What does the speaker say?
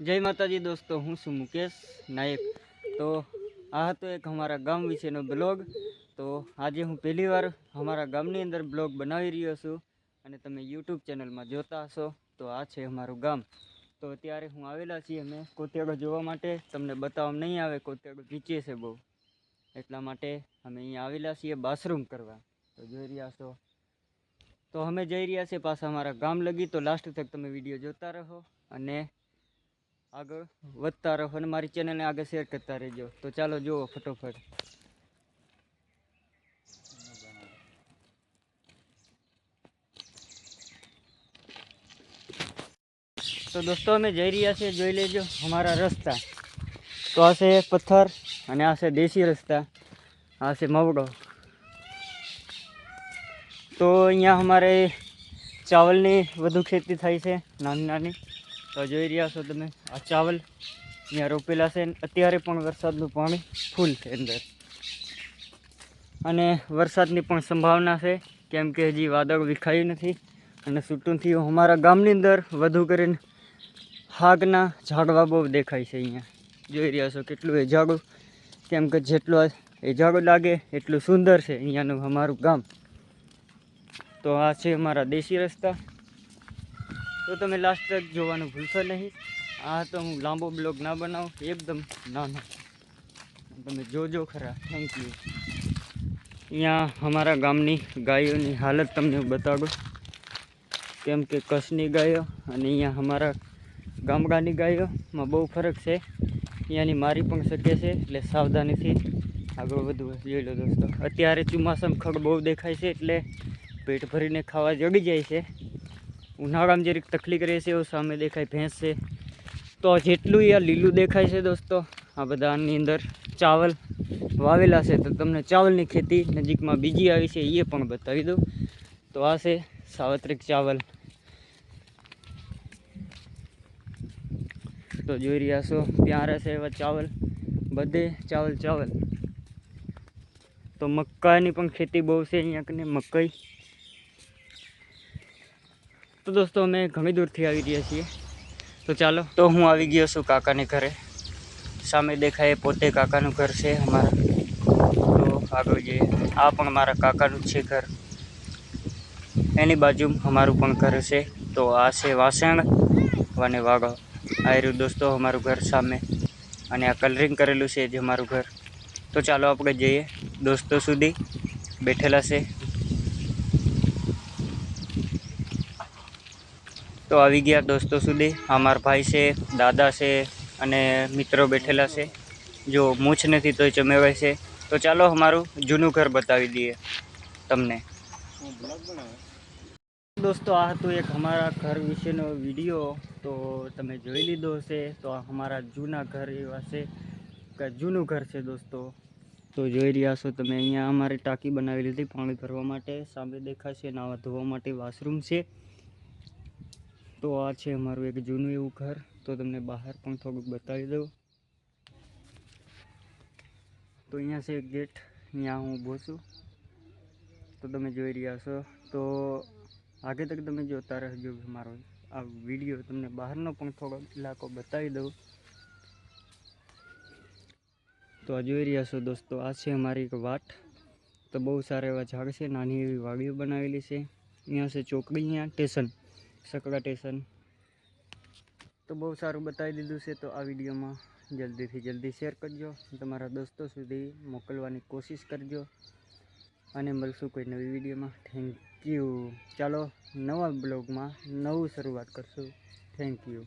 જય માતાજી દોસ્તો, હું છું મુકેશ નાયક. તો આ હતો એક અમારા ગામ વિશેનો બ્લોગ. તો આજે હું પહેલીવાર અમારા ગામની અંદર બ્લોગ બનાવી રહ્યો છું અને તમે યુટ્યુબ ચેનલમાં જોતા હશો. તો આ છે અમારું ગામ. તો અત્યારે હું આવેલા છીએ અમે કોતિયાગો જોવા માટે. તમને બતાવવા નહીં આવે, કોતિયાગો નીચે છે બહુ. એટલા માટે અમે અહીંયા આવેલા છીએ બાથરૂમ કરવા. તો જોઈ રહ્યા છો. તો અમે જઈ રહ્યા છીએ પાછા અમારા ગામ લગી. તો લાસ્ટ તક તમે વીડિયો જોતા રહો અને આગળ વધતા રહો અને મારી ચેનલને આગળ શેર કરતા રહેજો. તો ચાલો જુઓ ફટોફટ. તો દોસ્તો, અમે જઈ રહ્યા છીએ, જોઈ લેજો, અમારા રસ્તા. તો આ છે પથ્થર અને આ છે દેશી રસ્તા. આ છે મવડો તો અહીંયા અમારે ચાવલની વધુ ખેતી થાય છે નાની નાની તો જોઈ રહ્યા છો તમે, આ ચાવલ અહીંયા રોપેલા છે અત્યારે પણ વરસાદનું પાણી ફૂલ છે અંદર. અને વરસાદની પણ સંભાવના છે, કેમ કે હજી વાદળ વિખાયું નથી અને છૂટું થયું અમારા ગામની અંદર વધુ કરીને હાગના ઝાડવા બહુ દેખાય છે અહીંયા. જોઈ રહ્યા છો કેટલું એ કેમ કે જેટલું એ ઝાડું લાગે એટલું સુંદર છે અહીંયાનું અમારું ગામ. તો આ છે અમારા દેશી રસ્તા. તો તમે લાસ્ટ તક જોવાનું ભૂલશો નહીં. આ તો હું લાંબો બ્લોગ ના બનાવું, એકદમ નાનો. તમે જોજો ખરા. થેન્ક યુ અહીંયા અમારા ગામની ગાયોની હાલત તમને બતાડું. કેમ કે કચ્છની ગાયો અને અહીંયા અમારા ગામડાની ગાયોમાં બહુ ફરક છે. અહીંયાની મારી પણ શકે છે, એટલે સાવધાનીથી આગળ વધવું. જોઈ લો દોસ્તો. અત્યારે ચોમાસામાં ખડ બહુ દેખાય છે, એટલે પેટ ભરીને ખાવા જડી જાય છે. ઉનાળામાં જરીક તકલીફ રહે છે, એવું સામે દેખાય ભેંસ છે. તો જેટલું આ લીલું દેખાય છે દોસ્તો, આ બધાની અંદર ચાવલ વાવેલા છે. તો તમને ચાવલની ખેતી નજીકમાં બીજી આવી છે એ પણ બતાવી દઉં. તો આ છે સાવત્રિક ચાવલ. તો જોઈ રહ્યા છો, પ્યાર છે એવા ચાવલ, બધે ચાવલ ચાવલ. તો મકાઈની પણ ખેતી બહુ છે અહીંયા કને, મકાઈ. તો દોસ્તો અમે ઘણી દૂરથી આવી રહ્યા છીએ. તો ચાલો. તો હું આવી ગયો છું કાકાને ઘરે. સામે દેખાય પોતે કાકાનું ઘર છે અમારા. તો આગળ જઈએ. આ પણ મારા કાકાનું છે ઘર. એની બાજુ અમારું પણ ઘર છે. તો આ છે વાસણ અને વાગા. આ દોસ્તો અમારું ઘર સામે. અને આ કલરિંગ કરેલું છે જે અમારું ઘર. તો ચાલો આપણે જઈએ દોસ્તો સુધી. બેઠેલા છે. તો આવી ગયા દોસ્તો સુધી. અમારા ભાઈ છે, દાદા છે અને મિત્રો બેઠેલા છે. જો મૂછ નથી તોય ચમેવાય છે. તો ચાલો અમારું જૂનું ઘર બતાવી દઈએ તમને. દોસ્તો, આ હતું એક અમારા ઘર વિશેનો વીડિયો. તો તમે જોઈ લીધો હશે. તો અમારા જૂના ઘર એવા છે કે જૂનું ઘર છે દોસ્તો. તો જોઈ રહ્યા છો તમે, અહીંયા અમારે ટાંકી બનાવી લીધી પાણી ભરવા માટે. સામે દેખાશે નાવા ધોવા માટે વોશરૂમ છે. તો આ છે અમારું એક જૂનું એવું ઘર. તો તમને બહાર પણ થોડુંક બતાવી દઉં. તો અહીંયા છે એક ગેટ. અહીંયા હું ઊભો છું. તો તમે જોઈ રહ્યા છો. તો આગે તક તમે જોતા રહેજો મારો આ વીડિયો. તમને બહારનો પણ થોડો ઇલાકો બતાવી દઉં. તો આ જોઈ રહ્યા છો દોસ્તો, આ છે અમારી એક વાટ. તો બહુ સારા એવા ઝાડ છે. નાની એવી વાડીઓ બનાવેલી છે. અહીંયા છે ચોકડી, અહીંયા સ્ટેશન. સકડા સ્ટેશન તો બહુ સારું બતાવી દીધું છે, તો આ વિડીયોમાં જલ્દીથી જલ્દી શેર કરજો. તમારા દોસ્તો સુધી મોકલવાની કોશિશ કરજો. અને મળશું કોઈ નવી વિડીયોમાં. થેન્ક યુ ચાલો, નવા બ્લોગમાં નવું શરૂઆત કરશું. Thank you